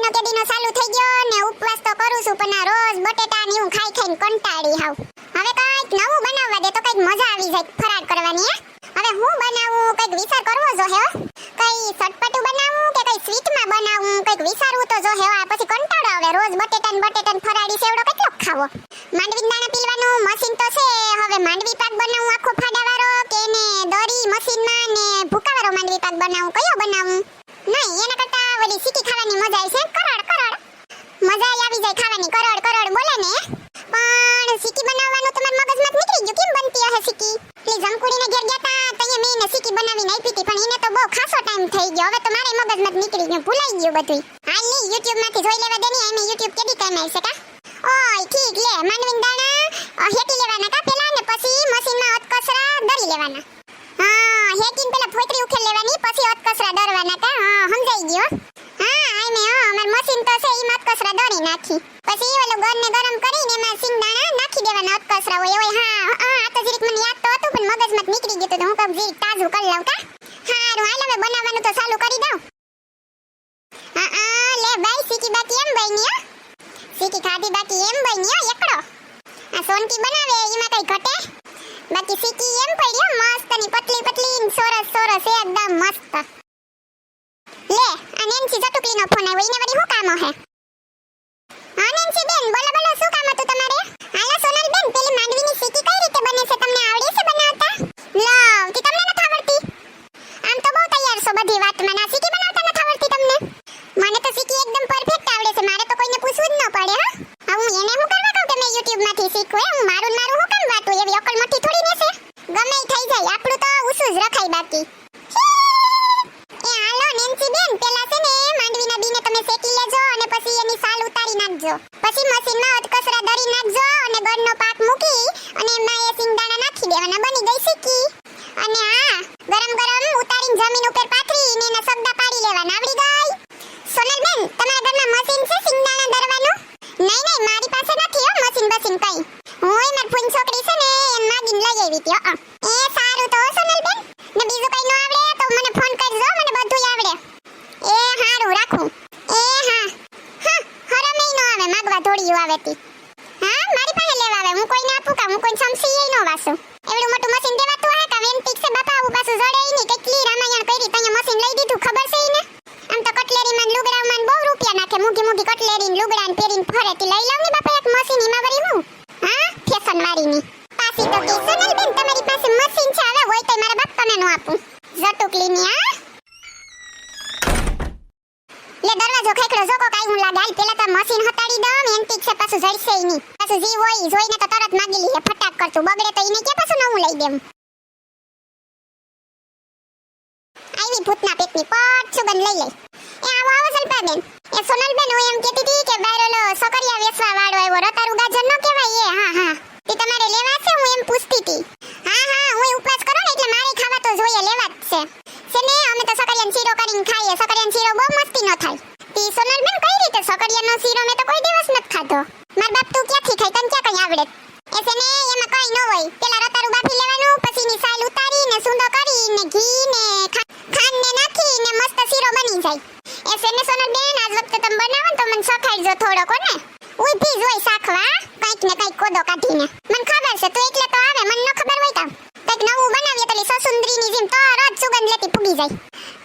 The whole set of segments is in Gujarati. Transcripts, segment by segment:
મહિનો કેદીનો ચાલુ થઈ ગયો ને ઉપવાસ તો કરું છું, પણ રોજ બટેટા ને હું ખાઈ ખાઈને કંટાળી હાવ. હવે કંઈક નવું બનાવવા દે તો કંઈક મજા આવી જાય ફરાર કરવાની, હે? હવે હું બનાવું, કંઈક વિચાર કરવો જો, હે કઈ ચટપટું બનાવું કે કઈ સ્વીટમાં બનાવું, કંઈક વિચારવું તો જો, હે પછી કંટાળો આવે. રોજ બટેટા ને બટેટા ને ફરાળી સેવડો કેટલો ખાવો? માંડવી દાણા પીવાનું મશીન તો છે, હવે માંડવી પાક બનાવું આખો ફાડાવાળો કે ને દોરી મશીનમાં ને ભૂકાવાળો માંડવી પાક બનાવું, કયો બનાવું? નીકળી ગયું બધું હાલની YouTube માંથી જોઈ લેવા દે ને એમે યુટ્યુબ કેદી કામ આવશે કા? ઓય, ઠીક, લે માનવીન દાણા હેટી લેવાના કા પેલા ને, પછી મશીનમાં અતકસરા દરી લેવાના. હા, હેટીન પેલા ફોતરી ઉખેલ લેવાની, પછી અતકસરા દરવાના કા? હા, સમજાઈ ગયો, હા? આઈ મે હા, અમાર મશીન તો છે ઈ અતકસરા દરી નાખી. પછી ઓલું ને ગરમ કરીને એમાં સિંગ દાણા નાખી દેવાના અતકસરા હોય, ઓય, હા હા આ તો જીરીક મને યાદ તો હતું, પણ મગજમાં નીકળી ગયું તો હું કામ જીરીક તાજું કરી લઉં કા? હારું, હાલ હવે બનાવવાનું તો ચાલુ કરી દઉં. બાઈ સીકી બાકી એમ બન્યો સીકી ખાધી બાકી એમ બન્યો એકડો? આ સોનકી બનાવે, એમાં કઈ ઘટે? બાકી સીકી એમ પડ્યો મસ્તની પતલી પતલી સોરસ સોરસ, એકદમ મસ્ત. લે, આ નેન્સી ચટુકલીનો ફોન આવ્યો એને વળી હું કામ હા? થઈ જાય. આપણું તો ઉસું જ રખાય બાકી એ હાલો નેન્સી બેન પેલા છે ને માંડવીના બીને તમે શેકી લેજો અને પછી એની સાલ ઉતારી નાખજો પછી મશીનમાં અધકસરા દરી નાખજો અને ગળનો પાક મૂકી અને એમાં એ સિંગદાણા નાખી દેવાના બની ગઈ શીકી અને હા ગરમ ગરમ ઉતારીને જમીન ઉપર પાથરીને એના સગડા પાડી લેવાના આવડી ગઈ સોનલ બેન તમારા ઘરમાં મશીન છે સિંગદાણા દરવાનું નહીં નહીં મારી પાસે નથી હો મશીન બસીન કઈ હું માર ફૂન છોકરી છે ને એમ માગીને લઈ આવી હતી હો એ સારું તો હો સોનલ બેન ને બીજું કઈ ન આવડે તો મને ફોન કરજો મને બધું આવડે એ હારું રાખું એ હા હા હરમે નો આવે માગવા થોડી આવે તી હા, મારી પાસે લેવા આવે. હું કોઈને આપું કા હું કોઈ સમસી નો વાસું. એવડું મોટું મશીન દેવાતું હે કા વેન્ટિક છે, બાપા, આવું પાછું જડે ઈ ની કેટલી રામાયણ કરી તઅહીંયા મશીન લઈ દીધું, ખબર છે ને આમ તો કટલેરીમાં લુગડા લુગડામાં બહુ રૂપિયા નાખે. મૂકી મૂકી કટલેરી ને લુગડા ને પહેરીને ફરે તી લઈ લઉં ને બાપા, એક મશીન ઈમાં વરી હું? હા, ફેશન વાળીની. પાછી હટાડી દઉં એન્ટિક છે, પાછું જડશે નહીં. પાછું જી હોય જોઈને તો તરત માગી લઈએ ફટાક કરતું. બગડે તો ઈને કે પાછું નવું લઈ દેમ આવી ભૂતના પેટની પટ સુગંધ લઈ લઈ. એ આવો આવો સલ્પાબેન. એ સોનલબેન હું એમ કહેતી હતી કે બાર ઓલો સકરિયા વેચવા વાળો આવ્યો. રતારું ગાજર નો કહેવાય એ, હા હા. તે તમારે લેવા છે, હું એમ પૂછતી હતી. હા હા હું ઉપવાસ કરો ને, એટલે મારે ખાવા તો જોઈએ, લેવા જ છે. છે ને, અમે તો સકરિયાનો શીરો કરીને ખાઈએ. સકરિયાનો શીરો બહુ મસ્તી ન થાય. તી સોનલબેન કઈ રીતે સકરિયાનો શીરો મેં તો કોઈ દિવસ નથી ખાધો. માર બાપ તું ક્યાંથી ખાય? તને ક્યાં કઈ આવડે? એસે ને એમાં કઈ ન હોય. પેલા રતારું બાફી લેવાનું પછી ની સાલ સુંદો કરી ને ઘી ને ખાંડ ને નાખીને મસ્ત શીરો બની જાય. એસે ને સોનલબેન આજ વખતે તમે બનાવો તો મને સખાડજો થોડો કોને ઊભી જ હોય સાખવા કંઈક ને કંઈક કોદો કાઢીને. મને ખબર છે, તું એટલે તો આવે, મને ન ખબર હોય તો કંઈક નવું બનાવીએ તો સસુંદરી ની જેમ તરત સુગંધ લેતી પૂગી જાય.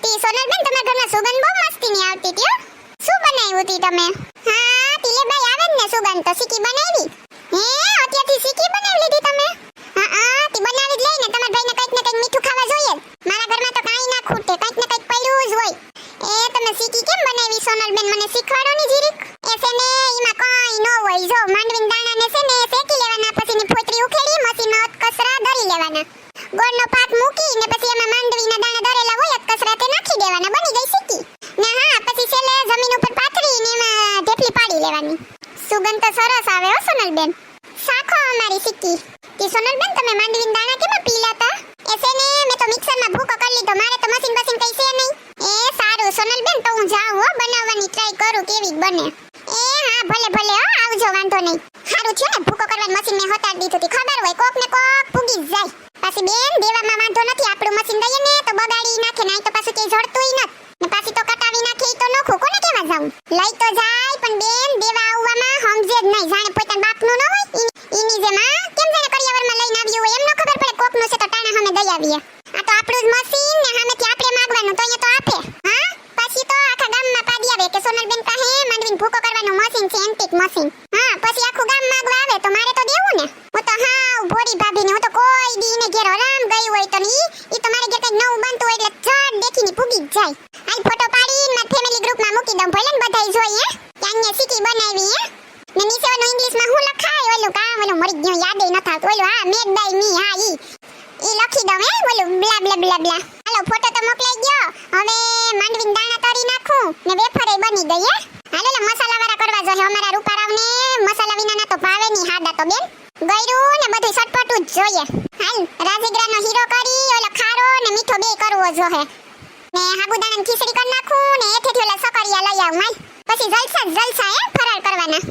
તે સોનલબેન તમારા ઘરમાં સુગંધ બહુ મસ્તી ની આવતી હતી હો શું તમે? હા તીલે ભાઈ આવે ને સુગંધ. તો સીકી બનાવી? હે, અત્યારથી સીકી બનાવી લીધી તમે? હા હા, તી બનાવી જ લઈને તમારા ભાઈને કંઈક ને કંઈક મીઠું ખાવા જોઈએ મારા ઘરમાં તો કાંઈ ના ખૂટે, કંઈક ને કંઈક પડ્યું જ હોય. એ તમે સીકી કેમ બનાવી, સોનલબેન? મને શીખવાડો ની જીરીક. એ છે ને, એમાં કાંઈ ન હોય. જો, માંડવીન દાણા ને છે ને શેકી લેવાના, પછી ની ફોતરી ઉખેડી, મશીનમાં કસરા દરી લેવાના. ગોળનો પાક મૂકી ને પછી એમાં સુગંધ સરસ આવે હો, સોનલબેન. શાખો અમારી સિક્કી કે સોનલબેન, તમે માંડવીના દાણા કેમાં પીલાતા? એ છે ને, મેં તો મિક્સરમાં ભૂકો કરી લીધો, મારે તો મશીન બસીન કઈ છે નહીં. એ સારું, સોનલબેન, તો હું જાઉં હો, બનાવવાની ટ્રાય કરું કેવી બને. એ હા, ભલે ભલે હો, આવજો, વાંધો નહીં. સારું છે ને, ભૂકો કરવાની મશીન મેં હટાડી દીધું હતી. ખબર હોય, કોક ને કોક પૂગી જાય. પાછી બેન, દેવામાં વાંધો નથી, આપણું મશીન દઈએ ને, તો બગાડી નાખે નહીં તો પાછું ક્યાંય જડતુંય નથ ને પાછી તો કટાવી નાખે ઈ તો નોખું કોને કેવા જાઉં લઈ તો જાય પણ બેન દેવા આવવામાં સમજે જ નહીં જાણે પોતાના બાપનું ન હોય ઈ- ઈની જેમ આ કેમ જાણે કરિયાવરમાં લઈને આવ્યું હોય એમ ન ખબર પડે કોકનું છે તો દઈ આવીએ. આ તો આપણું જ મશીન ને સામેથી આપણે માંગવાનું. તો અહીંયા તો આપે. હા? પછી તો આખા ગામમાં પાડી આવે કે સોનલબેન પાસે માંડવીને ભૂકો કરવાનું મશીન છે એન્ટિક મશીન હા, પછી આખું ગામ માંગવા આવે તો મારે તો દેવું ને. હું તો હાવ ભોળી ભાભીને, હું તો કોઈ દી ને ઘેર હરામ ગઈ હોય તો ઈ ઈ તો મારે ઘેર કઈ નવું બનતું હોય એટલે ઝટ દેખીને પૂગી જ જાય. આઈ ફોટો પાડીને મારા ફેમિલી ગ્રુપમાં મૂકી દઉં. ભલે ને બધાય જોઈએ. કે અહીંયા સીકી બનાવી હે. ને નીચે ઓલું ઇંગ્લિશમાં હું લખાય? ઓલું કામ ઓલું મરી ગયું યાદ ન થાતું. ઓલું, હા બાય મી, હા, ઈ. ઈ લખી દઉં હે, બોલું, બ્લા બ્લા બ્લા બ્લા. હાલો, ફોટો તો મોકલાઈ ગયો. હવે માંડવીને દાણા તરી નાખું ને વેફરે બની ગઈ, હે. હાલો, લે મસાલા વાળા કરવા જો અમારા રૂપારાવને મસાલા વિનાના તો ભાવે નહીં હાડા તો, બેન. ગયરું ને બધું સટપટું જ જોઈએ. હાલ, રાજગરાનો હીરો કરી, ઓલો ખારો ને મીઠો બે કરવો જો, હે. ને સાબુદાણાની ખીચડી કરી નાખું ને એથી ઓલા સકરિયા લઈ આવું, માલ. પછી જલસા જલસા, હે ફરાર કરવાના.